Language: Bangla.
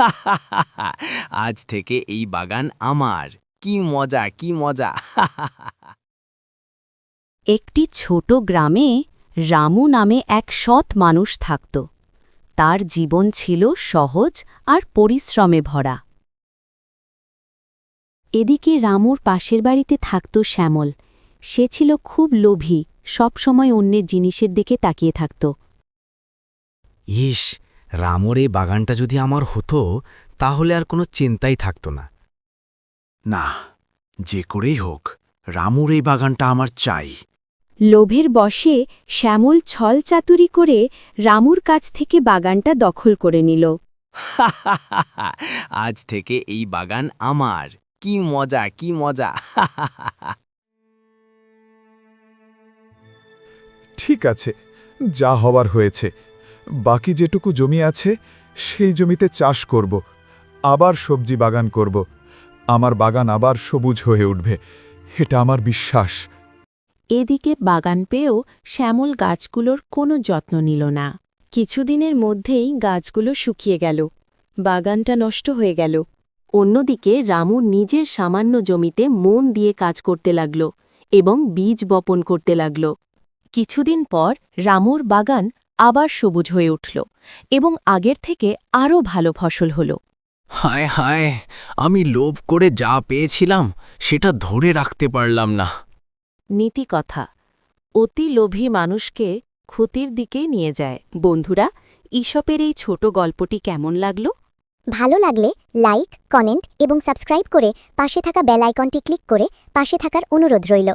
আজ থেকে এই বাগান আমার। কি মজা কি মজা। একটি ছোট গ্রামে রামু নামে এক সৎ মানুষ থাকত। তার জীবন ছিল সহজ আর পরিশ্রমে ভরা। এদিকে রামুর পাশের বাড়িতে থাকত শ্যামল। সে ছিল খুব লোভী সবসময় অন্যের জিনিসের দিকে তাকিয়ে থাকত। ইস রামর এই বাগানটা যদি আমার হতো তাহলে আর কোনো চিন্তাই থাকতো না। না যে করেই হোক রামুর এই বাগানটা আমার চাই। লোভের বশে শ্যামল ছল চাতুরি করে রামুর কাছ থেকে বাগানটা দখল করে নিল। আজ থেকে এই বাগান আমার। কি মজা কি মজা। ঠিক আছে যা হবার হয়েছে। বাকি যেটুকু জমি আছে, সেই জমিতে চাষ করব, আবার সবজি বাগান করব। আমার বাগান আবার সবুজ হয়ে উঠবে, এটা আমার বিশ্বাস। এদিকে বাগান পেয়েও শ্যামল গাছগুলোর কোনো যত্ন নিল না। কিছুদিনের মধ্যেই গাছগুলো শুকিয়ে গেল, বাগানটা নষ্ট হয়ে গেল। অন্যদিকে রামু নিজের সামান্য জমিতে মন দিয়ে কাজ করতে লাগল এবং বীজ বপন করতে লাগল। কিছুদিন পর রামুর বাগান আবার সবুজ হয়ে উঠল এবং আগের থেকে আরও ভালো ফসল হল। হায় হায় আমি লোভ করে যা পেয়েছিলাম সেটা ধরে রাখতে পারলাম না। নীতিকথা অতি লোভী মানুষকে ক্ষতির দিকেই নিয়ে যায়। বন্ধুরা ঈশপের এই ছোট গল্পটি কেমন লাগল? ভালো লাগলে লাইক কমেন্ট এবং সাবস্ক্রাইব করে পাশে থাকা বেল আইকনটি ক্লিক করে পাশে থাকার অনুরোধ রইল।